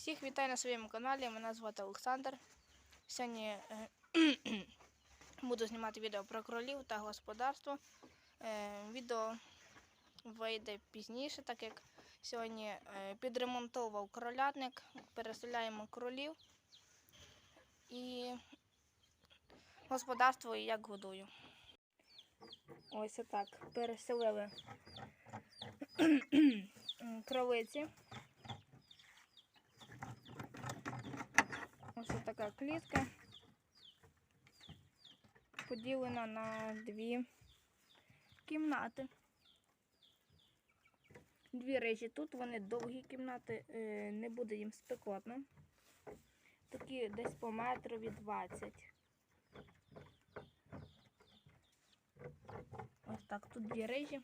Всіх вітаю на своєму каналі. Мене звати Олександр. Сьогодні е, буду знімати відео про кролів та господарство. Е, відео вийде пізніше, так як сьогодні е, підремонтував кролятник, переселяємо кролів і господарство як годую. Ось отак. Переселили кролиці. Ось така клітка. Поділена на дві кімнати. Дві речі тут, вони довгі кімнати, е, не буде їм спекотно. Такі десь по метрові 20. Ось так, тут дві речі.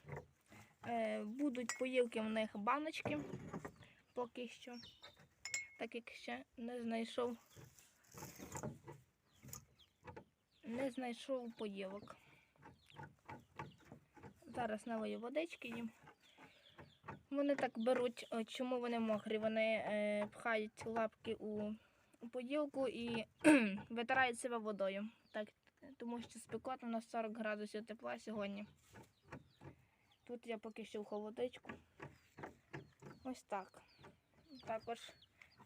Е, Будуть поїлки в них баночки поки що так як ще не знайшов не знайшов поїлок. Зараз налию водички їм. Вони так беруть, чому вони мокрі? Вони е, пхають лапки у, у поділку і витирають себе водою. Так, тому що спекотно на 40 градусів тепла сьогодні. Тут я поки що в холодичку. Ось так. Також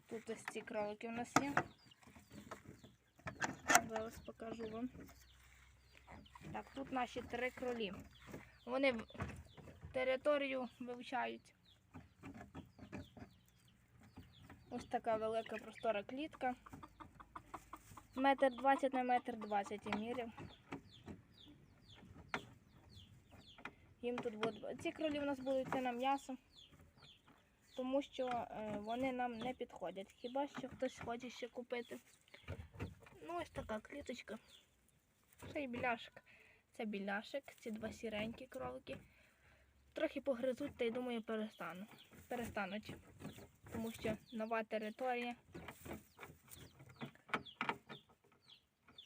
Тут ось ці кролики у нас є. Зараз покажу вам. Так, тут наші три кролі. Вони територію вивчають. Ось така велика простора клітка. Метр двадцять на метр двадцять я міряв. Їм тут буде. Ці кролі у нас будуть йти на м'ясо тому що е, вони нам не підходять. Хіба що хтось хоче ще купити. Ну, ось така кліточка. Це і біляшик. Це біляшик, ці два сіренькі кролики. Трохи погризуть, та й думаю, перестану. перестануть. Тому що нова територія.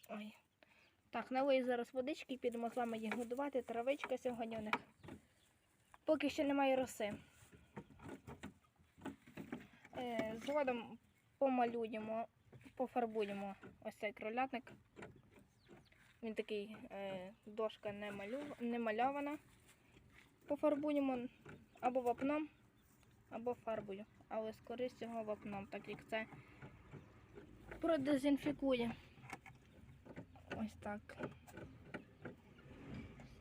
Ой. Так, налию зараз водички, підемо з вами їх годувати. Травичка сьогодні у них. Поки що немає роси. Е, Згодом помалюємо, пофарбуємо ось цей кролятник. Він такий е, дошка не, малю, не мальована. Пофарбуємо або вапном, або фарбою. Але скоріше всього вапном, так як це продезінфікує. Ось так.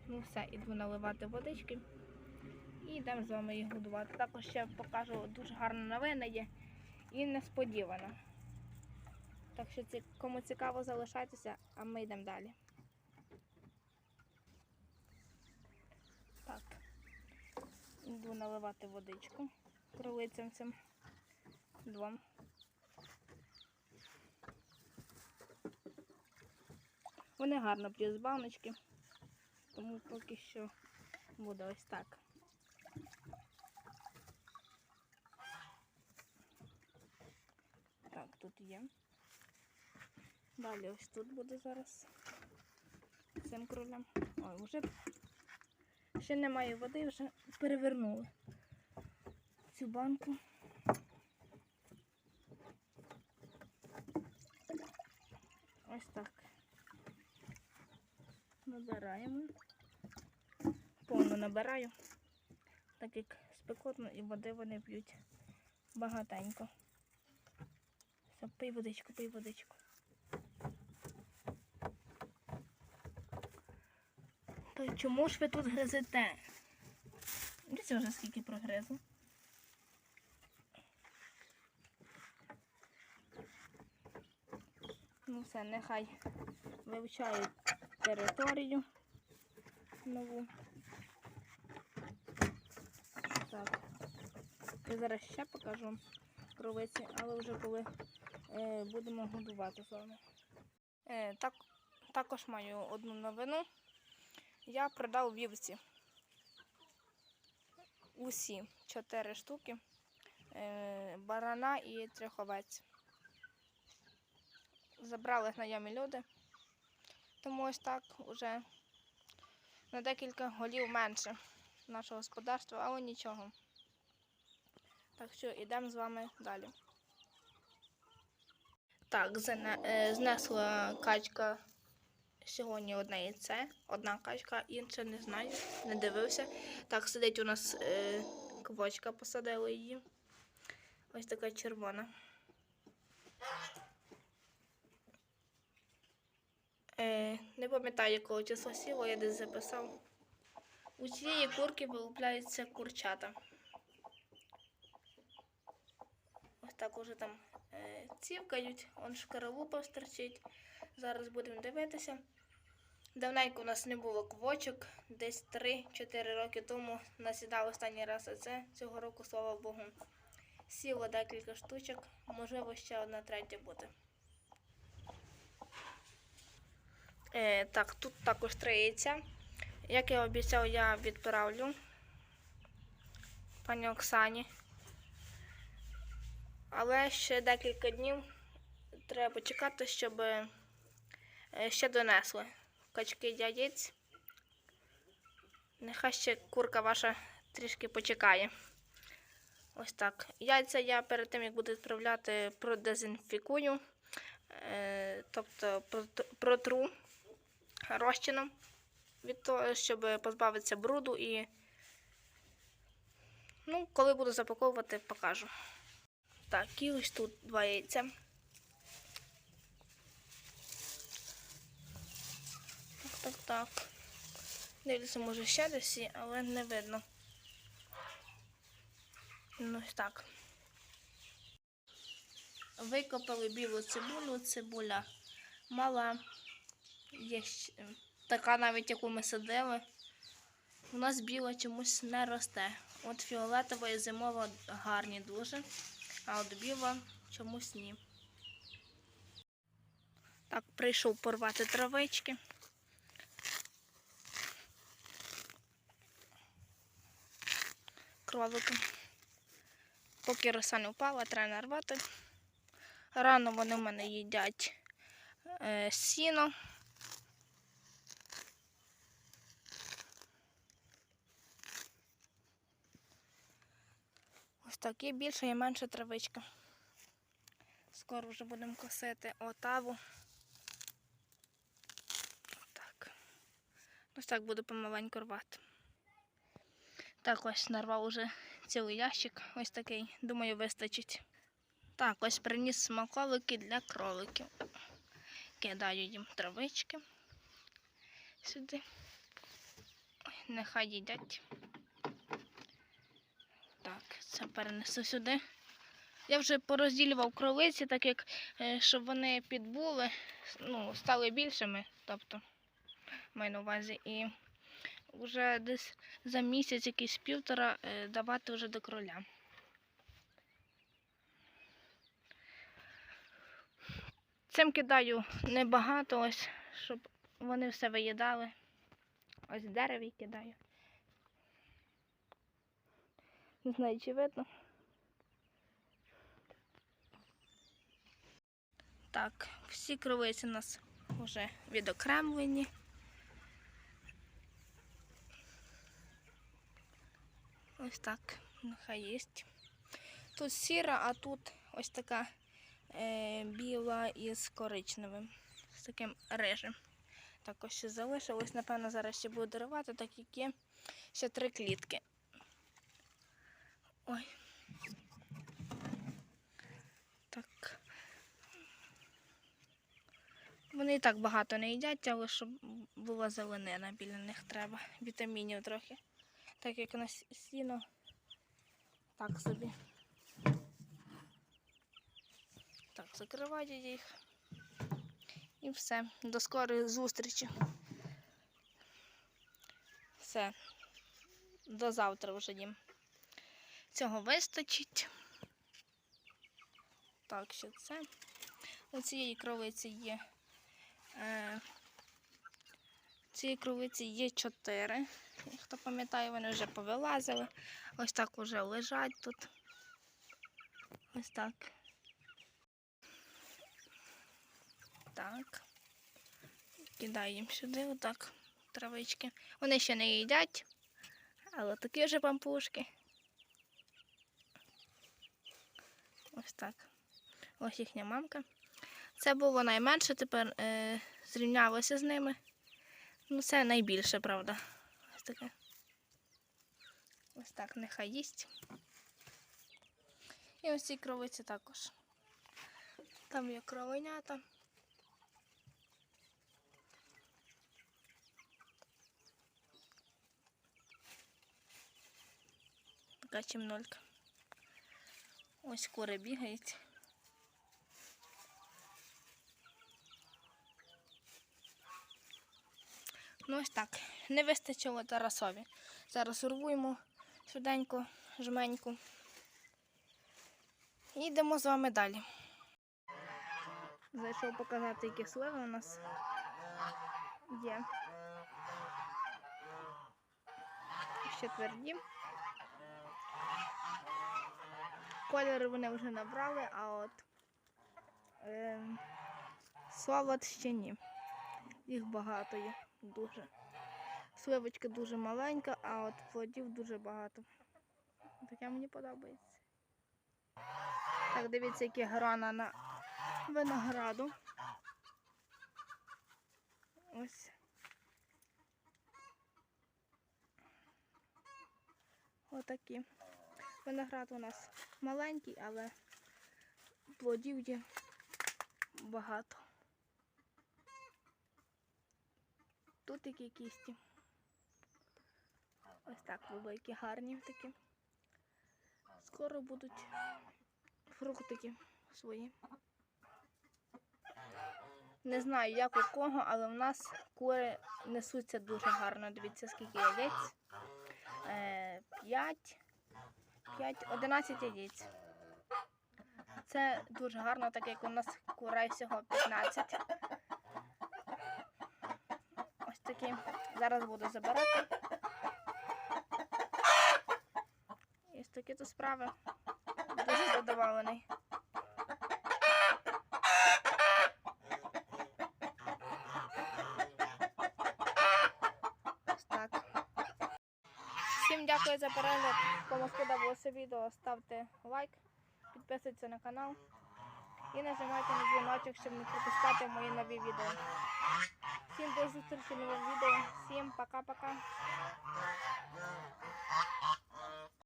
Ну все, іду наливати водички. І йдемо з вами їх годувати. Також ще покажу дуже гарна новина є і несподівана. Так що кому цікаво, залишайтеся, а ми йдемо далі. Так. Йду наливати водичку кролицям цим двом. Вони гарно п'ють з баночки, тому поки що буде ось так. Так, тут є. Далі ось тут буде зараз цим кролям. Ой, вже ще немає води, вже перевернули цю банку. Ось так. Набираємо. Повно набираю, так як спекотно і води вони п'ють багатенько. Все, пий водичку, пий водичку. То чому ж ви тут гризете? Дивіться вже скільки прогризу. Ну все, нехай вивчають територію нову. Так. Я зараз ще покажу кровиці, але вже коли е, будемо годувати з вами. Е, так, також маю одну новину. Я продав вівці. Усі чотири штуки. Е, барана і трьоховець. Забрали знайомі люди. Тому ось так уже на декілька голів менше нашого господарства, але нічого. Так що йдемо з вами далі. Так, е, знесла качка сьогодні одне яйце, одна качка, інша не знаю, не дивився. Так, сидить у нас е, квочка, посадила її. Ось така червона. Е, не пам'ятаю, якого числа сіла, я десь записав. У цієї курки вилупляються курчата. Ось так уже там цівкають, он шкаралупа стерчить. Зараз будемо дивитися. Давненько у нас не було квочок, десь 3-4 роки тому насідав останній раз оце. Цього року, слава Богу, сіло декілька штучок, можливо, ще одна третя буде. Е, так, тут також три яйця. Як я обіцяв, я відправлю пані Оксані. Але ще декілька днів треба почекати, щоб е, ще донесли качки яєць. Нехай ще курка ваша трішки почекає. Ось так. Яйця я перед тим, як буду відправляти, продезінфікую, е, тобто протру розчином від того, щоб позбавитися бруду і. Ну, коли буду запаковувати, покажу. Так, і ось тут два яйця. Так, так, так. Дивлюся, може ще десь, але не видно. Ну ось так. Викопали білу цибулю, цибуля мала. Є щ- така навіть, яку ми садили. У нас біла чомусь не росте. От фіолетова і зимова гарні дуже, а от біла чомусь ні. Так, прийшов порвати травички. Кролики. Поки роса не впала, треба нарвати. Рано вони в мене їдять е, сіно. Так, є більше і менше травичка. Скоро вже будемо косити отаву. Так. Ось так буду помаленьку рвати. Так, ось нарвав уже цілий ящик. Ось такий. Думаю, вистачить. Так, ось приніс смаколики для кроликів. Кидаю їм травички сюди. Нехай їдять. Це перенесу сюди. Я вже порозділював кролиці, так як е, щоб вони підбули, ну, стали більшими, тобто маю на увазі. І вже десь за місяць, якийсь півтора, е, давати вже до кроля. Цим кидаю небагато, ось, щоб вони все виїдали. Ось дереві кидаю. Не знаю, чи видно. Так, всі кровиці у нас вже відокремлені. Ось так, нехай є. Тут сіра, а тут ось така е, біла із коричневим, з таким рижем. Так, ось ще залишилось. Напевно, зараз ще буду дарувати, так як є ще три клітки. Ой. Так. Вони і так багато не їдять, але щоб була зеленина біля них треба. Вітамінів трохи. Так як у нас сіно. Так собі. Так, закриваю їх. І все. До скорої зустрічі. Все. До завтра вже їм. Цього вистачить. Так, що це. У цієї кровиці є. Е, цієї кровиці є чотири. Хто пам'ятає, вони вже повилазили. Ось так уже лежать тут. Ось так. Так. Кидаю їм сюди, отак, травички. Вони ще не їдять, але такі вже пампушки. Ось так. Ось їхня мамка. Це було найменше, тепер е, зрівнялося з ними. Ну, це найбільше, правда. Ось таке. Ось так нехай їсть. І ось ці кровиці також. Там є кровенята. Така чимнолька. Ось кури бігають. Ну ось так. Не вистачило Тарасові. Зараз урвуємо швиденько, жменьку. І йдемо з вами далі. Зайшов показати, які сливи у нас є. Ще тверді. Кольори вони вже набрали, а от е, солод ще ні. Їх багато є, дуже. Сливочка дуже маленька, а от плодів дуже багато. Таке мені подобається. Так, дивіться, які грана на винограду. Ось. Отакі. Виноград у нас маленький, але плодів є багато. Тут такі кісті. Ось так великі, гарні такі. Скоро будуть фруктики свої. Не знаю, як у кого, але в нас кури несуться дуже гарно. Дивіться, скільки яєць. Е, П'ять. 5, 11 яєць. Це дуже гарно, так як у нас курей всього 15. Ось такі. Зараз буду забирати. Ось такі то справи. Дуже задоволений. Ось так. Всім дякую за перегляд. Кому сподобалося відео, ставте лайк, підписуйтесь на канал і нажимайте на дзвіночок, щоб не пропускати мої нові відео. Всім до зустрічі новому відео. Всім пока-пока.